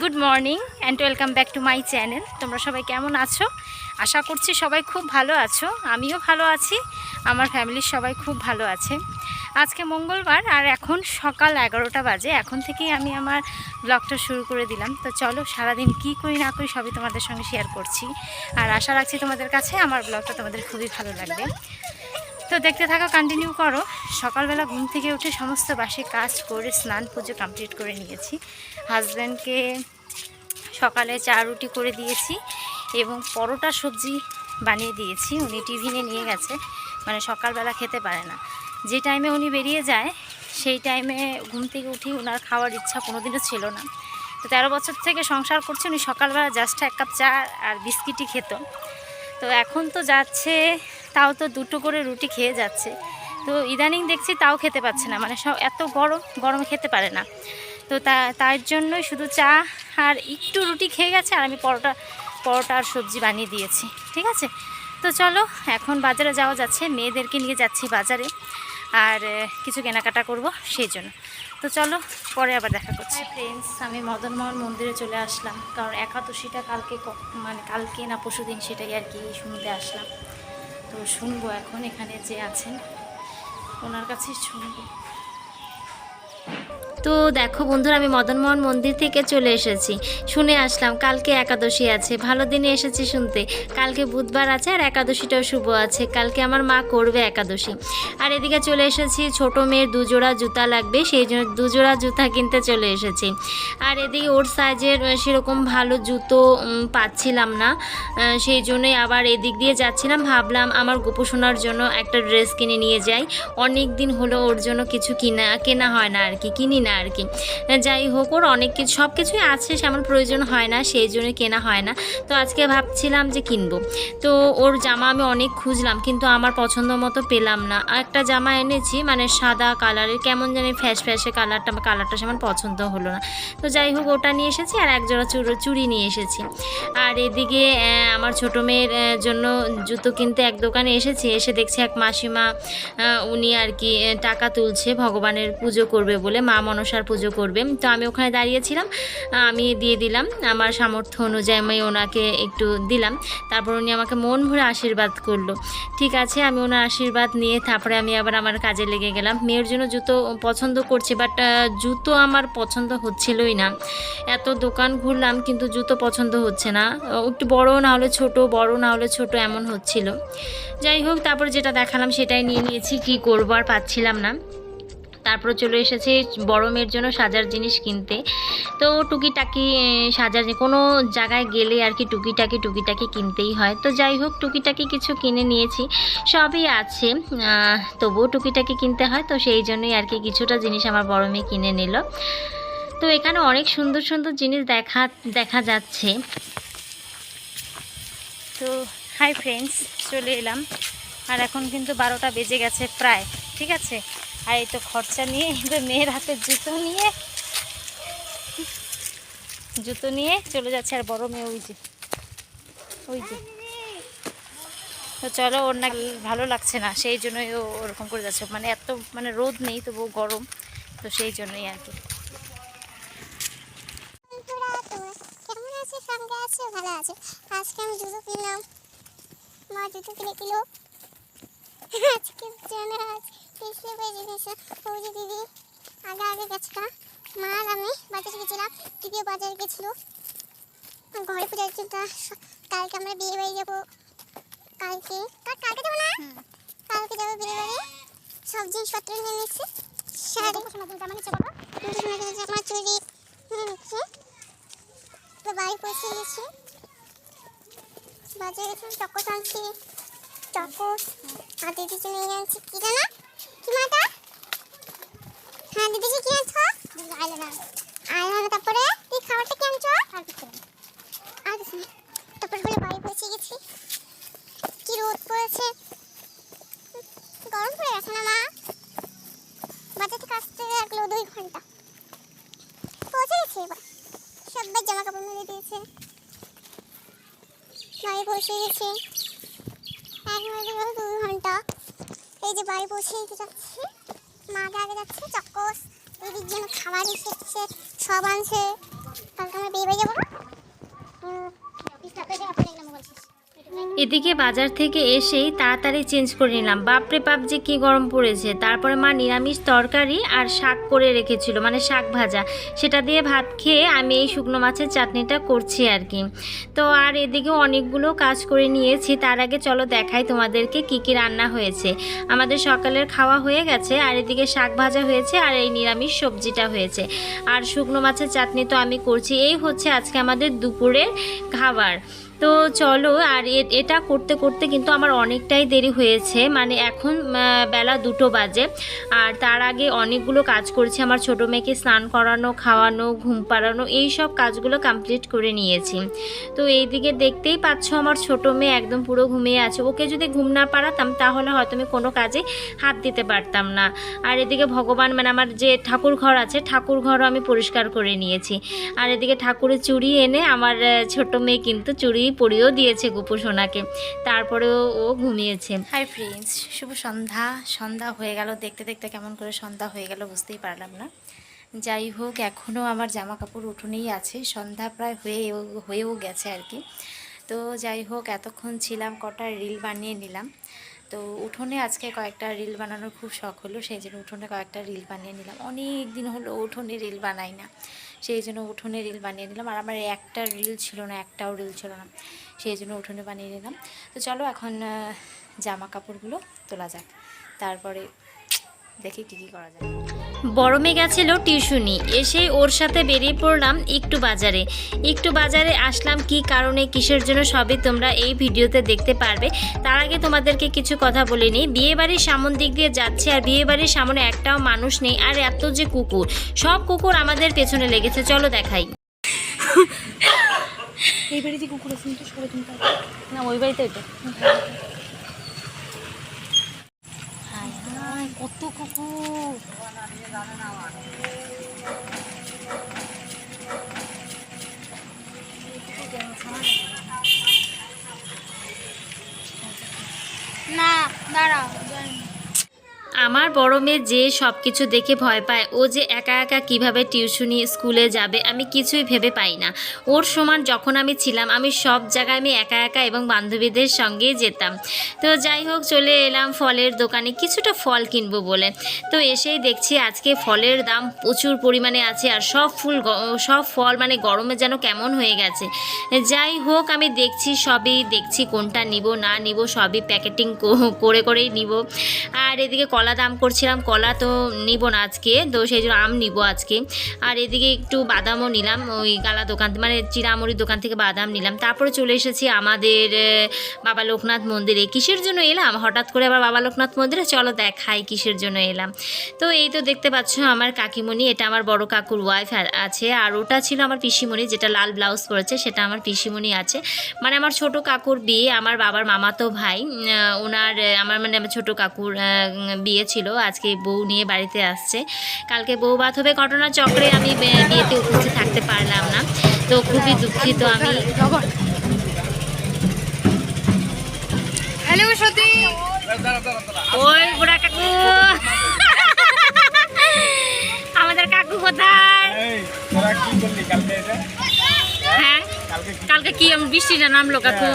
Good morning and welcome back to my channel তোমরা সবাই কেমন আছো? আশা করছি সবাই খুব ভালো আছো। আমিও ভালো আছি। আমার ফ্যামিলির সবাই খুব ভালো আছে। আজকে মঙ্গলবার আর এখন সকাল এগারোটা বাজে। এখন থেকেই আমি আমার ব্লগটা শুরু করে দিলাম। তো চলো, সারাদিন কি করি না করি সবই তোমাদের সঙ্গে শেয়ার করছি। আর আশা রাখছি তোমাদের কাছে আমার ব্লগটা তোমাদের খুবই ভালো লাগবে। তো দেখতে থাকো কন্টিনিউ করো। সকালবেলা ঘুম থেকে উঠে সমস্ত বাসে কাজ করে স্নান পুজো কমপ্লিট করে নিয়েছি। হাজব্যান্ডকে সকালে চা রুটি করে দিয়েছি এবং পরোটা সবজি বানিয়ে দিয়েছি। উনি টিফিনে নিয়ে গেছে মানে সকালবেলা খেতে পারে না। যে টাইমে উনি বেরিয়ে যায়, সেই টাইমে ঘুম থেকে উঠি ওনার খাওয়ার ইচ্ছা কোনোদিনও ছিল না। তো তেরো বছর থেকে সংসার করছে, উনি সকালবেলা জাস্ট এক কাপ চা আর বিস্কিটই খেত। তো এখন তো যাচ্ছে, তাও তো দুটো করে রুটি খেয়ে যাচ্ছে। তো ইদানিং দেখছি তাও খেতে পাচ্ছে না মানে সব এত গরম গরম খেতে পারে না। তো তা, তার জন্যই শুধু চা আর একটু রুটি খেয়ে গেছে আর আমি পরোটা পরোটা আর সবজি বানিয়ে দিয়েছি, ঠিক আছে? তো চলো, এখন বাজারে যাওয়া যাচ্ছে, মেয়েদেরকে নিয়ে যাচ্ছি বাজারে। আর, কিছু কেনাকাটা করব, সেই জন্য। তো চলো, পরে আবার দেখা করছি। ফ্রেন্ডস আমি মদন মদনমোহন মন্দিরে চলে আসলাম। কারণ একাদশীটা কালকে মানে কালকে না পরশুদিন সেটাই আর কি শুনতে আসলাম। তো শুনব এখন এখানে যে আছেন, ওনার কাছে শুনব। তো দেখো বন্ধুরা, আমি মদনমোহন মন্দির থেকে চলে এসেছি। শুনে আসলাম, কালকে একাদশী আছে। ভালো দিনে এসেছি শুনতে। কালকে বুধবার আছে আর একাদশীটাও শুভ আছে। কালকে আমার মা করবে একাদশী। আর এদিকে চলে এসেছি, ছোট মেয়ের দুজোড়া জুতা লাগবে, সেই জন্য দুজোড়া জুতা কিনতে চলে এসেছি। আর এদিকে ওর সাইজের সেরকম ভালো জুতো পাচ্ছিলাম না। সেই জন্যই আবার এদিক দিয়ে যাচ্ছিলাম। ভাবলাম আমার গোপোষণার জন্য একটা ড্রেস কিনে নিয়ে যাই। অনেক দিন হলো ওর জন্য কিছু কিনা, কেনা হয় না আর কি, কিনি না আর কি যাই হোক, ওর অনেক কিছু, সব কিছুই আছে, সেমন প্রয়োজন হয় না, সেই জন্য কেনা হয় না। তো আজকে ভাবছিলাম যে কিনবো। তো ওর জামা আমি অনেক খুঁজলাম, কিন্তু আমার পছন্দ মতো পেলাম না। একটা জামা এনেছি মানে সাদা কালারের, কেমন জানি ফ্যাশ ফ্যাশে কালারটা কালারটা সেমন পছন্দ হলো না। তো যাই হোক, ওটা নিয়ে এসেছি আর এক জোড়া চুড়ো নিয়ে এসেছি। আর এদিকে আমার ছোটো মেয়ের জন্য জুতো কিনতে এক দোকানে এসেছি, এসে দেখছি এক মাসিমা উনি আর কি টাকা তুলছে, ভগবানের পুজো করবে বলে, মা মনসার পুজো করবে তো আমি ওখানে দাঁড়িয়েছিলাম, আমি দিয়ে দিলাম, আমার সামর্থ্য অনুযায়ী আমি ওনাকে একটু দিলাম। তারপর উনি আমাকে মন ভরে আশীর্বাদ করল। ঠিক আছে, আমি ওনার আশীর্বাদ নিয়ে তারপরে আমি আবার আমার কাজে লেগে গেলাম। মেয়ের জন্য জুতো পছন্দ করছি বাট জুতো আমার পছন্দ হচ্ছিলই না। এত দোকান ঘুরলাম, কিন্তু জুতো পছন্দ হচ্ছে না। একটু বড় না হলে ছোট, বড় না হলে ছোট এমন হচ্ছিল। যাই হোক, তারপর যেটা দেখালাম সেটাই নিয়ে নিয়েছি, কি করব আর পাচ্ছিলাম না। তারপরে চলে এসেছে বড় মেয়ের জন্য সাজার জিনিস কিনতে। তো টুকিটাকি সাজার কোনো জায়গায় গেলে আর কি টুকিটাকি টুকিটাকি কিনতেই হয়। তো যাই হোক, টুকিটাকি কিছু কিনে নিয়েছি, সবই আছে। তবুও টুকিটাকি কিনতে হয়, তো সেই জন্যই আর কি কিছুটা জিনিস আমার বড় মেয়ে কিনে নিল। তো এখানে অনেক সুন্দর সুন্দর জিনিস দেখা দেখা যাচ্ছে। তো হাই ফ্রেন্ডস, চলে এলাম। আর এখন কিন্তু বারোটা বেজে গেছে প্রায়, ঠিক আছে? আর এই তো খরচা নিয়ে তো মেয়ের হাতে জুতো নিয়ে। জুতো নিয়ে চলে যাচ্ছে আর বড় মেয়ে ওই যে। ওই যে। তো চলো, ওর না ভালো লাগছে না, সেই জন্যই ও ওরকম করে যাচ্ছে। মানে এত মানে রোদ নেই তবু গরম। তো সেই জন্যই আর কি। আছে? আছে? ভালো আছে? আজকে আমি জুতো কিনলাম। মা জুতো কিনে দিল। আজকে জন্য আজ পিছিয়ে বেজে গেছে ফৌজি দিদি আগে আগে গেছিল মা আর আমি বাজারে গেছিলাম দিদিও বাজারে গেছিল। ঘরে পূজার জন্য কালকে আমরা বিয়ে বাড়ি যাব। কালকে কাল কালকে যাব না? কালকে যাব বিয়ে বাড়ি। সব জিনিসপত্র নিয়ে নিচ্ছি। শাড়ি। জামা নিচ্ছি তো? বাড়ি পৌঁছে গেছি। বাজারে গেছিলাম চকোস আনছি। চকোস। আর দিদির জন্য নিয়ে আনছি কি জানা? কি হ্যাঁ দিদি কি আনছো? আইলানা আইলানা তারপরে তুই খাবারটা কি আনছো? আর না আর কিছু তারপরে বাড়ি পৌঁছে গেছি। কি রোদ পড়েছে। গরম পড়ে গেছে না থেকে আসতে লাগল দুই ঘণ্টা। পৌঁছে গেছি এবার। জামা কাপড় মেলে দিয়েছে। বাড়ি পৌঁছে গেছে। এক মাঝে গেল দু ঘণ্টা। এই যে বাড়ি বসেই যাচ্ছে। মা আগে যাচ্ছে, চকস দিদির জন্য খাবার এসেছে, সব আনছে। কালকে আমরা বিয়ে বাড়ি যাব এদিকে বাজার থেকে এসেই তাড়াতাড়ি চেঞ্জ করে নিলাম। বাপরে বাপ যে কী গরম পড়েছে। তারপরে মা নিরামিষ তরকারি আর শাক করে রেখেছিল মানে শাক ভাজা। সেটা দিয়ে ভাত খেয়ে আমি এই শুকনো মাছের চাটনিটা করছি আর কি। তো আর এদিকে অনেকগুলো কাজ করে নিয়েছি। তার আগে চলো দেখাই তোমাদেরকে কি কি রান্না হয়েছে। আমাদের সকালের খাওয়া হয়ে গেছে, আর এদিকে শাক ভাজা হয়েছে, আর এই নিরামিষ সবজিটা হয়েছে। আর শুকনো মাছের চাটনি তো আমি করছি। এই হচ্ছে আজকে আমাদের দুপুরের খাবার। তো চলো, আর এটা করতে করতে কিন্তু আমার অনেকটাই দেরি হয়েছে। মানে এখন বেলা দুটো বাজে। আর তার আগে অনেকগুলো কাজ করেছি। আমার ছোটো মেয়েকে স্নান করানো, খাওয়ানো, ঘুম পাড়ানো, এই সব কাজগুলো কমপ্লিট করে নিয়েছি। তো এইদিকে দেখতেই পাচ্ছ আমার ছোটো মেয়ে একদম পুরো ঘুমিয়ে আছে। ওকে যদি ঘুম না পাড়াতাম, তাহলে হয়তো আমি কোনো কাজে হাত দিতে পারতাম না। আর এদিকে ভগবান মানে আমার যে ঠাকুর ঘর আছে, ঠাকুর ঘরও আমি পরিষ্কার করে নিয়েছি। আর এদিকে ঠাকুরের চুড়ি এনে আমার ছোট মেয়ে কিন্তু চুড়ি পরিয়েও দিয়েছে গুপু সোনাকে। তারপরেও ও ঘুমিয়েছে। হাই ফ্রেন্ডস, শুভ সন্ধ্যা। সন্ধ্যা হয়ে গেল। দেখতে দেখতে কেমন করে সন্ধ্যা হয়ে গেল বুঝতেই পারলাম না। যাই হোক এখনও আমার জামা কাপড় উঠোনেই আছে। সন্ধ্যা প্রায় হয়েও হয়েও গেছে আর কি। তো যাই হোক, এতক্ষণ ছিলাম, কটা রিল বানিয়ে নিলাম। তো উঠোনে আজকে কয়েকটা রিল বানানোর খুব শখ হলো, সেই জন্য উঠোনে কয়েকটা রিল বানিয়ে নিলাম। অনেক দিন হলো উঠোনে রিল বানাই না, সেই জন্য উঠোনে রিল বানিয়ে নিলাম। আর আমার একটা রিল ছিল না, একটাও রিল ছিল না, সেই জন্য উঠোনে বানিয়ে নিলাম। তো চলো এখন জামা কাপড়গুলো তোলা যাক, তারপরে দেখি কী কী করা যায়। বড় মেয়ে গেছিল টিউশনি। এসে ওর সাথে বেরিয়ে পড়লাম একটু বাজারে। একটু বাজারে আসলাম কি কারণে কিসের জন্য সবই তোমরা এই ভিডিওতে দেখতে পারবে। তার আগে তোমাদেরকে কিছু কথা বলে নিই। বিয়েবাড়ির সামন দিক দিয়ে যাচ্ছে আর বিয়েবাড়ির সামনে একটাও মানুষ নেই আর এত যে কুকুর। সব কুকুর আমাদের পেছনে লেগেছে। চলো দেখাই। এই বাড়িতে কুকুর আছে সবাই না ওই বাড়িতে ওইটা কত কুকুর? না দাঁড়াও। আমার বড় মেয়ে যে সব কিছু দেখে ভয় পায়, ও যে একা একা কীভাবে টিউশনি স্কুলে যাবে, আমি কিছুই ভেবে পাই না। ওর সমান যখন আমি ছিলাম, আমি সব জায়গায় আমি একা একা এবং বান্ধবীদের সঙ্গে যেতাম। তো যাই হোক, চলে এলাম ফলের দোকানে, কিছুটা ফল কিনবো বলে। তো এসেই দেখছি আজকে ফলের দাম প্রচুর পরিমাণে আছে আর সব ফুল সব ফল মানে গরমে যেন কেমন হয়ে গেছে। যাই হোক, আমি দেখছি, সবই দেখছি কোনটা নিব, না নিব, সবই প্যাকেটিং করে করেই নিব। আর এদিকে কলা দাম করছিলাম, কলা তো নিব না আজকে, তো সেই জন্য আম নিব আজকে। আর এদিকে একটু বাদামও নিলাম, ওই গালা দোকান মানে চিরামুড়ির দোকান থেকে বাদাম নিলাম। তারপরে চলে এসেছি আমাদের বাবা লোকনাথ মন্দিরে। কিসের জন্য এলাম? হঠাৎ করে আবার বাবা লোকনাথ মন্দিরে? চলো দেখাই কিসের জন্য এলাম। তো এই তো দেখতে পাচ্ছ আমার কাকিমণি, এটা আমার বড় কাকুর ওয়াইফ আছে। আর ওটা ছিল আমার পিসিমণি, যেটা লাল ব্লাউজ পরেছে, সেটা আমার পিসিমণি আছে। মানে আমার ছোট কাকুর বিয়ে, আমার বাবার মামাতো ভাই ওনার, আমার মানে আমার ছোট কাকুর বিয়ে। ছিল আজকে বউ নিয়ে বাড়িতে আসছে। কালকে বউ বাত হবে ঘটনা চক্রে আমি বিয়েতে উপস্থিত থাকতে পারলাম না। তো খুবই দুঃখিত আমি। হ্যালো সতী। ওই বুড়া কাকু। আমাদের কাকু কোথায়? এই তোরা কি করলি কালকে হ্যাঁ কালকে কি বৃষ্টিটা নামলো কাকু?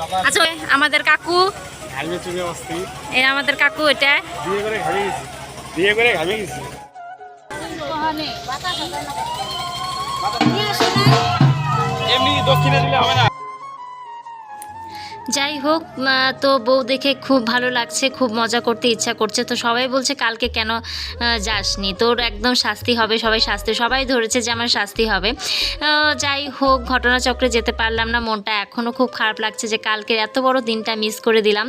বাবা? আচ্ছা আমাদের কাকু। ঘামে এই আমাদের কাকু এটা। বিয়ে করে ঘামে গেছি। বিয়ে করে ঘামে গেছি। এমনি দক্ষিণে দিলে হবে না। যাই হোক তো বউ দেখে খুব ভালো লাগছে, খুব মজা করতে ইচ্ছা করছে। তো সবাই বলছে কালকে কেন যাসনি? তোর একদম শাস্তি হবে, সবাই শাস্তি, সবাই ধরেছে যে আমার শাস্তি হবে। যাই হোক, ঘটনাচক্রে যেতে পারলাম না, মনটা এখনও খুব খারাপ লাগছে যে কালকে এত বড় দিনটা মিস করে দিলাম।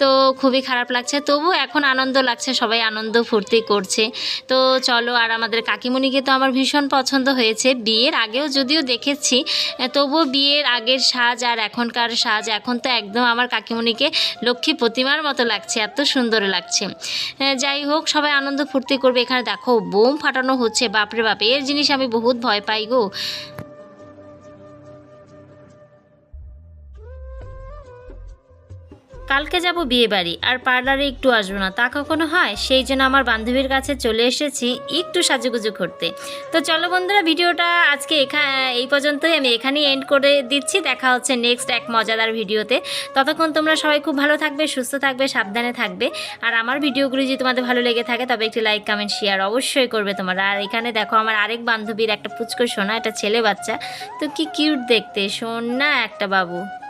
তো খুবই খারাপ লাগছে, তবু এখন আনন্দ লাগছে, সবাই আনন্দ ফুর্তি করছে। তো চলো, আর আমাদের কাকিমণিকে তো আমার ভীষণ পছন্দ হয়েছে। বিয়ের আগেও যদিও দেখেছি, তবুও বিয়ের আগের সাজ আর এখনকার সাজ, এখন তো একদম আমার কাকিমণিকে লক্ষ্মী প্রতিমার মতো লাগছে, এত সুন্দর লাগছে। যাই হোক, সবাই আনন্দ ফুর্তি করবে। এখানে দেখো, বোম ফাটানো হচ্ছে, বাপরে বাপ, এর জিনিস আমি বহুত ভয় পাই গো। কালকে যাব বিয়ে বাড়ি আর পার্লারে একটু আসব না। তা কখনো হয়? সেই জন্য আমার বান্ধবীর কাছে চলে এসেছি একটু সাজুগুজু করতে। তো চলো বন্ধুরা, ভিডিওটা আজকে এখা, এই পর্যন্তই। আমি এখানেই এন্ড করে দিচ্ছি। দেখা হচ্ছে নেক্সট এক মজাদার ভিডিওতে। ততক্ষণ তোমরা সবাই খুব ভালো থাকবে, সুস্থ থাকবে, সাবধানে থাকবে। আর আমার ভিডিওগুলি যদি তোমাদের ভালো লেগে থাকে, তবে একটি লাইক কমেন্ট শেয়ার অবশ্যই করবে তোমরা। আর এখানে দেখো আমার আরেক বান্ধবীর একটা পুচকো সোনা একটা ছেলে বাচ্চা। তো কি কিউট দেখতে, সোনা একটা বাবু।